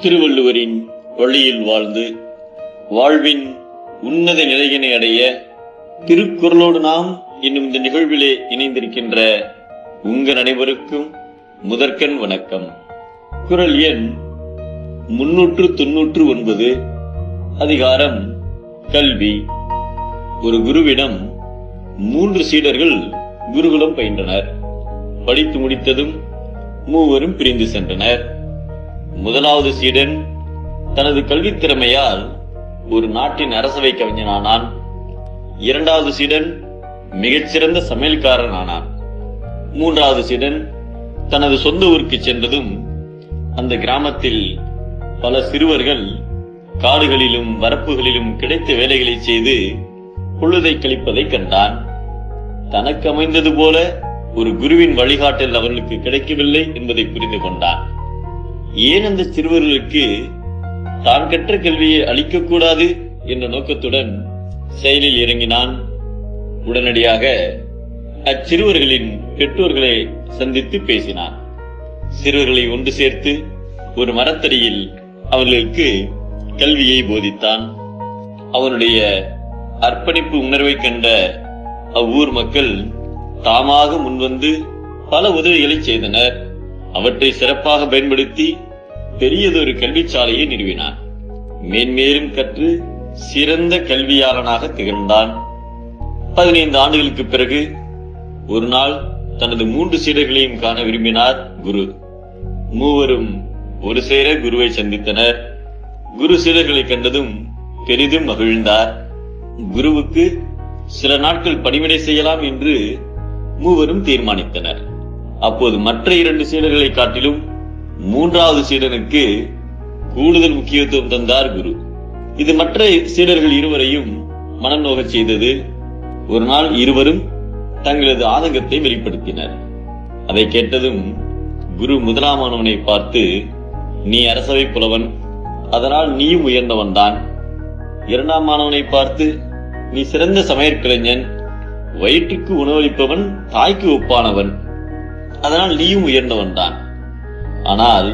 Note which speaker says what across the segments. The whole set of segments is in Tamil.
Speaker 1: திருவள்ளுவரின் வழியில் வாழ்ந்து வாழ்வின் உன்னத நிலையினை அடைய திருக்குறளோடு நாம் இன்னும் இந்த நிகழ்விலே இணைந்திருக்கின்ற உங்கள் அனைவருக்கும் முதற்கண் வணக்கம். குறள் எண் முன்னூற்று தொன்னூற்று ஒன்பது அதிகாரம் கல்வி. ஒரு குருவிடம் மூன்று சீடர்கள் குருகுலம் பயின்றனர். படித்து முடித்ததும் மூவரும் பிரிந்து சென்றனர். முதலாவது சீடன் தனது கல்வி திறமையால் ஒரு நாட்டின் அரசவை கவிஞனானான் இரண்டாவது சீடன் மிகச்சிறந்த சமையல்காரன் ஆனான் மூன்றாவது சீடன் தனது சொந்த ஊருக்கு சென்றதும் அந்த கிராமத்தில் பல சிறுவர்கள் காடுகளிலும் வரப்புகளிலும் கிடைத்த வேலைகளை செய்து பொழுதை கழிப்பதை கண்டான். தனக்கு அமைந்தது போல ஒரு குருவின் வழிகாட்டல் அவர்களுக்கு கிடைக்கவில்லை என்பதை புரிந்து கொண்டான். ஏன் அந்த சிறுவர்களுக்கு தான் கற்ற கல்வியை அளிக்கக்கூடாது என்ற நோக்கத்துடன் செயலில் இறங்கினான். உடனடியாக அச்சிறுவர்களின் பெற்றோர்களை சந்தித்து பேசினான். சிறுவர்களை ஒன்று சேர்த்து ஒரு மரத்தடியில் அவர்களுக்கு கல்வியை போதித்தான். அவனுடைய அர்ப்பணிப்பு உணர்வை கண்ட அவ்வூர் மக்கள் தாமாக முன்வந்து பல உதவிகளை செய்தனர். அவற்றை சிறப்பாக பயன்படுத்தி பெரியதொரு கல்விச்சாலையை நிறுவினான். மேன்மேலும் கற்று சிறந்த கல்வியாளனாக திகழ்ந்தான். பதினைந்து ஆண்டுகளுக்கு பிறகு ஒரு நாள் தனது மூன்று சீடர்களையும் காண விரும்பினார் குரு. மூவரும் ஒரு சேர குருவை சந்தித்தனர். குரு சீடர்களை கண்டதும் பெரிதும் மகிழ்ந்தார். குருவுக்கு சில நாட்கள் பணிவிடை செய்யலாம் என்று மூவரும் தீர்மானித்தனர். அப்போது மற்ற இரண்டு சீடர்களை காட்டிலும் மூன்றாவது சீடனுக்கு கூடுதல் முக்கியத்துவம் தந்தார் குரு. இது மற்ற சீடர்கள் இருவரையும் மனம் நோகச் செய்தது. ஒரு நாள் இருவரும் தங்களது ஆதங்கத்தை வெளிப்படுத்தினர். அதை கேட்டதும் குரு முதலாமானவனை பார்த்து நீ அரசவை புலவன் அதனால் நீயும் உயர்ந்தவன் தான். இரண்டாம் மாணவனை பார்த்து நீ சிறந்த சமையற்கலைஞன் வயிற்றுக்கு உணவளிப்பவன் தாய்க்கு ஒப்பானவன். அதனால் நீயும் உயர்ந்தவன் தான். ஆனால்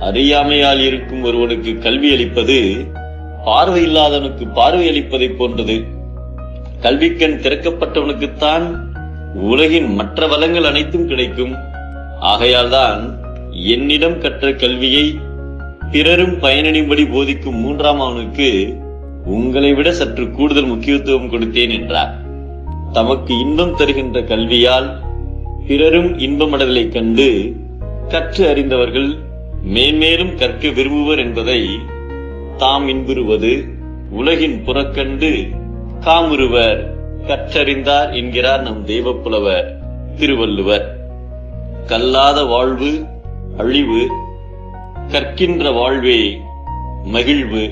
Speaker 1: அறியாமையால் இருக்கும் ஒருவனுக்கு கல்வி அளிப்பது பார்வை இல்லாதவனுக்கு பார்வை அளிப்பதைப் போன்றது. கல்விக்கண் திறக்கப்பட்டவனுக்குத்தான் உலகின் மற்ற வளங்கள் அனைத்தும் கிடைக்கும். ஆகையால்தான் என்னிடம் கற்ற கல்வியை பிறரும் பயனடையும்படி போதிக்கும் மூன்றாம் அவனுக்கு உங்களை விட சற்று கூடுதல் முக்கியத்துவம் கொடுத்தேன் என்றார். தமக்கு இன்பம் தருகின்ற கல்வியால் பிறரும் இன்பமடலை கண்டு கற்று அறிந்தவர்கள் மேன்மேலும் கற்க விரும்புவர் என்பதை தாம் இன்புறுவது உலகின் புறக்கண்டு காமுறுவர் கற்றறிந்தார் என்கிறார் நம் தெய்வப்புலவர் திருவள்ளுவர். கல்லாத வாழ்வு அழிவு கற்கின்ற வாழ்வே மகிழ்வு.